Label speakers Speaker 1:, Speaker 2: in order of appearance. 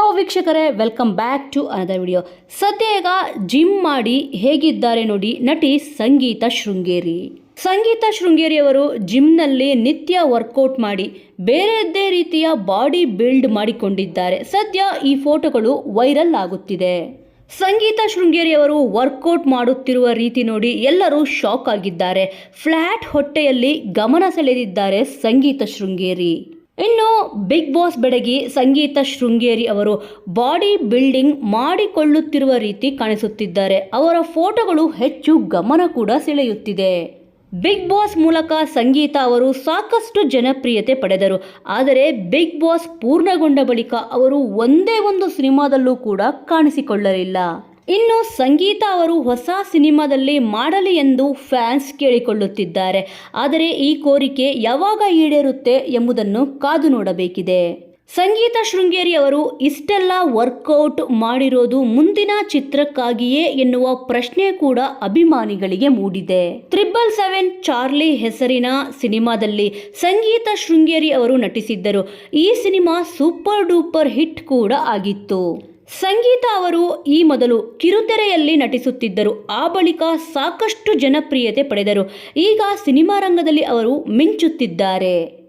Speaker 1: So ವೀಕ್ಷಕರೇ welcome back to another video ಸದ್ಯ ಈಗ ಜಿಮ್ ಮಾಡಿ ಹೇಗಿದ್ದಾರೆ ನೋಡಿ, ನಟಿ ಸಂಗೀತ ಶೃಂಗೇರಿ. ಸಂಗೀತ ಶೃಂಗೇರಿಯವರು ಜಿಮ್ನಲ್ಲಿ ನಿತ್ಯ ವರ್ಕೌಟ್ ಮಾಡಿ ಬೇರೆಯದ್ದೇ ರೀತಿಯ ಬಾಡಿ ಬಿಲ್ಡ್ ಮಾಡಿಕೊಂಡಿದ್ದಾರೆ. ಸದ್ಯ ಈ ಫೋಟೋಗಳು ವೈರಲ್ ಆಗುತ್ತಿದೆ. ಸಂಗೀತ ಶೃಂಗೇರಿಯವರು ವರ್ಕೌಟ್ ಮಾಡುತ್ತಿರುವ ರೀತಿ ನೋಡಿ, ಎಲ್ಲರೂ ಶಾಕ್ ಆಗಿದ್ದಾರೆ. ಫ್ಲ್ಯಾಟ್ ಹೊಟ್ಟೆಯಲ್ಲಿ ಗಮನ ಸೆಳೆದಿದ್ದಾರೆ ಸಂಗೀತ ಶೃಂಗೇರಿ. ಇನ್ನು ಬಿಗ್ ಬಾಸ್ ಬೆಡಗಿ ಸಂಗೀತ ಶೃಂಗೇರಿ ಅವರು ಬಾಡಿ ಬಿಲ್ಡಿಂಗ್ ಮಾಡಿಕೊಳ್ಳುತ್ತಿರುವ ರೀತಿ ಕಾಣಿಸುತ್ತಿದ್ದಾರೆ. ಅವರ ಫೋಟೋಗಳು ಹೆಚ್ಚು ಗಮನ ಕೂಡ ಸೆಳೆಯುತ್ತಿದೆ. ಬಿಗ್ ಬಾಸ್ ಮೂಲಕ ಸಂಗೀತ ಅವರು ಸಾಕಷ್ಟು ಜನಪ್ರಿಯತೆ ಪಡೆದರು. ಆದರೆ ಬಿಗ್ ಬಾಸ್ ಪೂರ್ಣಗೊಂಡ ಬಳಿಕ ಅವರು ಒಂದೇ ಒಂದು ಸಿನಿಮಾದಲ್ಲೂ ಕೂಡ ಕಾಣಿಸಿಕೊಳ್ಳಲಿಲ್ಲ. ಇನ್ನು ಸಂಗೀತ ಅವರು ಹೊಸ ಸಿನಿಮಾದಲ್ಲಿ ಮಾಡಲಿ ಎಂದು ಫ್ಯಾನ್ಸ್ ಕೇಳಿಕೊಳ್ಳುತ್ತಿದ್ದಾರೆ. ಆದರೆ ಈ ಕೋರಿಕೆ ಯಾವಾಗ ಈಡೇರುತ್ತೆ ಎಂಬುದನ್ನು ಕಾದು ನೋಡಬೇಕಿದೆ. ಸಂಗೀತ ಶೃಂಗೇರಿ ಅವರು ಇಷ್ಟೆಲ್ಲ ವರ್ಕೌಟ್ ಮಾಡಿರೋದು ಮುಂದಿನ ಚಿತ್ರಕ್ಕಾಗಿಯೇ ಎನ್ನುವ ಪ್ರಶ್ನೆ ಕೂಡ ಅಭಿಮಾನಿಗಳಿಗೆ ಮೂಡಿದೆ. ತ್ರಿಬಲ್ ಸೆವೆನ್ ಚಾರ್ಲಿ ಹೆಸರಿನ ಸಿನಿಮಾದಲ್ಲಿ ಸಂಗೀತ ಶೃಂಗೇರಿ ಅವರು ನಟಿಸಿದ್ದರು. ಈ ಸಿನಿಮಾ ಸೂಪರ್ ಡೂಪರ್ ಹಿಟ್ ಕೂಡ ಆಗಿತ್ತು. ಸಂಗೀತ ಅವರು ಈ ಮೊದಲು ಕಿರುತೆರೆಯಲ್ಲಿ ನಟಿಸುತ್ತಿದ್ದರು. ಆ ಬಳಿಕ ಸಾಕಷ್ಟು ಜನಪ್ರಿಯತೆ ಪಡೆದರು. ಈಗ ಸಿನಿಮಾ ರಂಗದಲ್ಲಿ ಅವರು ಮಿಂಚುತ್ತಿದ್ದಾರೆ.